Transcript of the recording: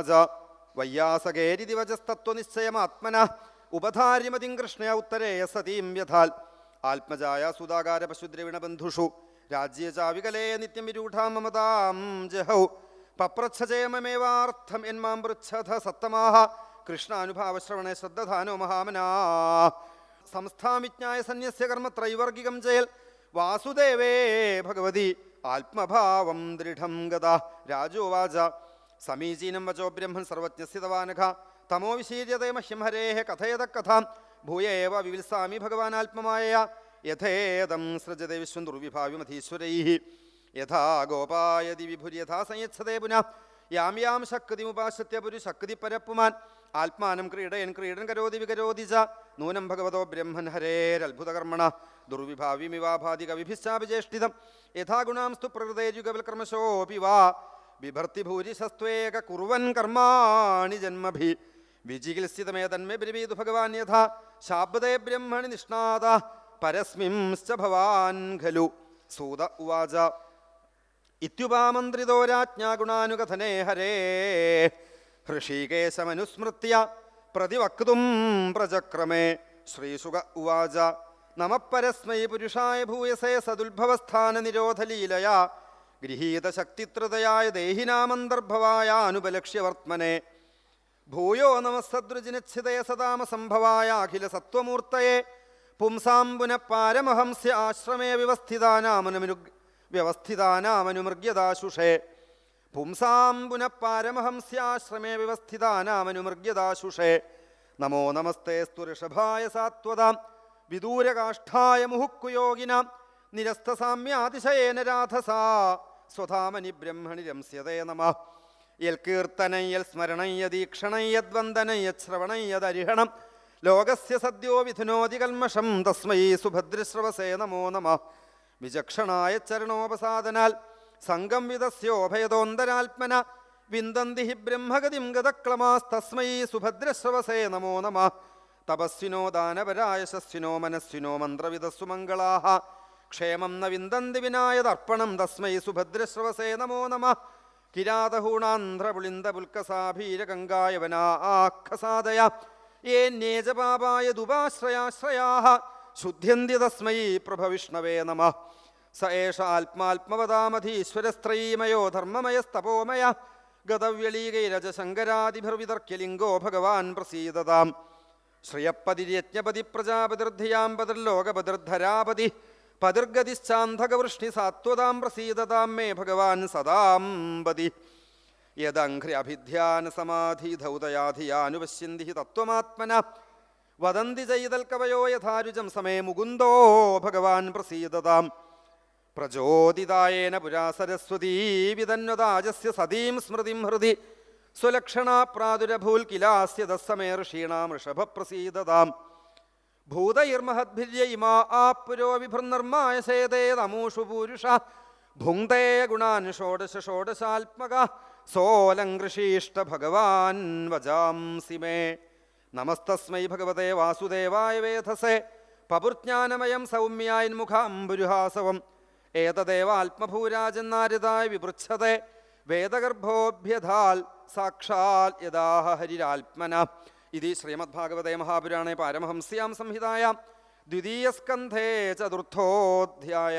ഉവാച വയ്യാസകേരി വചസ്തത്വനിശ്ചയമാത്മന ഉപധാര്യമതിം കൃഷ്ണ ഉത്തരേയ സതീം വ്യഥാൽ ആത്മജായ സുതാകാര പശുദ്രവിണ ബന്ധുഷു. രാജ്യ ചാവികലേ നിത്യം വിരൂഢാം മമതാം ജഹൗ. പപ്രച്ഛജയമേവാർത്ഥം എന്മാം പൃച്ഛത സത്തമാഹ കൃഷ്ണാനുഭാവശ്രവണേ ശ്രദ്ധധാനോ മഹാമനാ. സംസ്ഥാവിജ്ഞായ സന്യസ്യ കർമ്മ ത്രൈവർഗികം ജയൽ. വാസുദേവേ ഭഗവതി. ആത്മഭാവം ദൃഢം ഗത രാജോവാച. സമീചീനം വചോ ബ്രഹ്മൻ സർവജ്ഞസ്ഥിതവാനഘ. തമോ വിശീര്യതേ മഹ്യംഹരേഹ കഥയത കഥാം ഭൂയ വിവിൽസാമി ഭഗവാനാത്മമായ യഥേദം സൃജത വിശ്വം ദുർവിഭാവിമധീശ്വരൈ യഥാ ഗോപായതി വിഭുര്യഥാ സംയച്ഛതേ പുനഃ. യാം യാം ശക്തിമുപാശ്രിത്യ പുരു ശക്തി പരപ്പുമാൻ. ആത്മാനം ക്രീഡയൻ ക്രീഡൻ കരോതി വികരോതി ച. നൂനം ഭഗവതോ ബ്രഹ്മൻ ഹരേരത്ഭുതകർമ്മണ. ദുർവിഭാവിമിവാഭാതി കവിഭിശ്ചാഭിചേഷ്ടിതം യഥാ ഗുണാംസ്തു പ്രകൃതേജുഗവൽക്രമശോപി വാ ബിഭർത്തി ഭൂരിശസ്ത്വേക കുറുവൻ കർമാണി ജന്മഭി. വിചികിത്സിതമേ തന്മേ ബ്രവീതു ഭഗവാൻ യഥാ. ശാബ്ദേ ബ്രഹ്മണി നിഷ്ണാത. പരസ്മിംശ്ച ഭവാൻ ഖലു. സൂത ഉവാച. ഇത്യുപാമന്ത്രിതോ രാജ്ഞാഗുണാനുകഥനേ ഹരേ. ഹൃഷീകേശമനുസ്മൃത്യ പ്രതിവക്തും പ്രചക്രമേ. ശ്രീസുക ഉവാച. നമ പരസ്മൈ പുരുഷായ ഭൂയസേ സദുത്ഭവസ്ഥാന നിരോധലീലയാ ഗൃഹീതശക്തിത്രതയായ ദേഹിനാമന്തർഭവായ അനുപലക്ഷ്യവർത്മനെ ഭൂയോ നമസ്സദ്രുജിനച്ഛിതയ സദാമസംഭവായ അഖില സത്വമൂർത്തയെ പുംസാം പുനഃ പാരമഹംസ്യ ആശ്രമേ വ്യവസ്ഥിതാനാമനു വ്യവസ്ഥിതാനാമനുമൃഗ്യദാശുഷേ പുംസാം പുനഃ പാരമഹംസ്യാശ്രമേ വ്യവസ്ഥിതാനാമനുമൃഗ്യദാശുഷേ നമോ നമസ്തേ സ്തുഋഷഭായ സാത്വതാം വിദൂരകാഷ്ഠായ മുഹുക്കുയോഗിനാം നിരസ്തസാമ്യാതിശയേന രാധസാ. സ്വധാമനി ബ്രഹ്മണി രംസ്യതേ നമ. യൽ കീർത്തനയ്യൽ യദീക്ഷണം യദ്വന്ദനം യശ്രവണം യദരിഹണം ലോകസ്യ സദ്യോ വിധുനോതി കൽമഷം തസ്മൈ സുഭദ്രശ്രവസേ നമോ നമ. വിചക്ഷണായ ചരണോപസാദനാൽ സംഗം വിതസ്യോഭയതോന്തരാത്മന വിന്ദന്തി ഹി ബ്രഹ്മഗതിം ഗതക്ലമാസ്തസ്മൈ സുഭദ്രശ്രവസേ നമോ നമ. തപസ്വിനോ ദാനപരായശസ്വിനോ മനസ്വിനോ മന്ത്രവിദസ്സു മംഗളാഹ ക്ഷേമം ന വിന്ദന്തി വിനായതർപ്പണം തസ്മൈ സുഭദ്രശ്രവസേ നമോ നമ. കിരാതഹൂണാന്ധ്രപുളിന്ദപുൽക്കസാഭീരഗംഗായവനാഖസാദയ യേന്യേജപാപായ ദുപാശ്രയാശ്രയാः ശുദ്ധ്യന്തി തസ്മൈ പ്രഭവിഷ്ണവേ നമ. സ ഏഷ ആത്മാത്മവതാമധീശ്വരസ്ത്രയീമയോ ധർമ്മമയസ്തപോമയ. ഗതവ്യളീകൈരജശങ്കരാദിഭിർവിതർക്യലിംഗോ ഭഗവാൻ പ്രസീദതാം ശ്രയപ്പതിര്യജ്ഞപതി പ്രജാപതിർധിയാം പതിർലോകപതിർധരാപതി. പതിർഗതിശ്ചാന്ധകവൃഷ്ണി സാത്വതാം പ്രസീതതാം മേ ഭഗവാൻ സദാംബതി യദംഘ്രി സമാധി ധൗതയാധിയാനുപശ്യന്തി ഹി തത്വമാത്മന. വദന്തി ചൈതൽക്കവയോ യഥാരുജം സമേ മുകുന്ദോ ഭഗവാൻ പ്രസീതതാം. പ്രചോദിതായേന പുരാ സരസ്വതീ സതീം സ്മൃതിം ഹൃദി. സ്വലക്ഷണ പ്രാദുരഭൂൽ കിലാസ്യ ദസ്സമേ ഋഷീണാം ഋഷഭപ്രസീദതാം ഭൂതൈർമഹദ്ഭിര്യ ഇമാ ആ പുരോ വിഭൃന്നർമായ സേതേതമൂഷു പൂരുഷ. ഭുങ്ക്തേ ഗുണാൻ ഷോഡശ ഷോഡശാത്മക സോലങ്കൃഷീഷ്ട ഭഗവാൻ വജാംസി മേ. നമസ്തസ്മൈ ഭഗവതേ വാസുദേവായ വേധസേ പപുർജ്ഞാനമയം സൗമ്യായന്മുഖാംബുരുഹാസവം ഏതദേവാത്മഭൂരാജന്നാരിതായ വിപൃച്ഛതേ. വേദഗർഭോഭ്യധാൽ സാക്ഷാൽ ഹരിരാത്മന. ഇതി ശ്രീമദ്ഭാഗവതേ മഹാപുരാണേ പാരമഹംസ്യാം സംഹിതായ ദ്വിതീയസ്കന്ധേ ചതുർത്ഥോധ്യായ.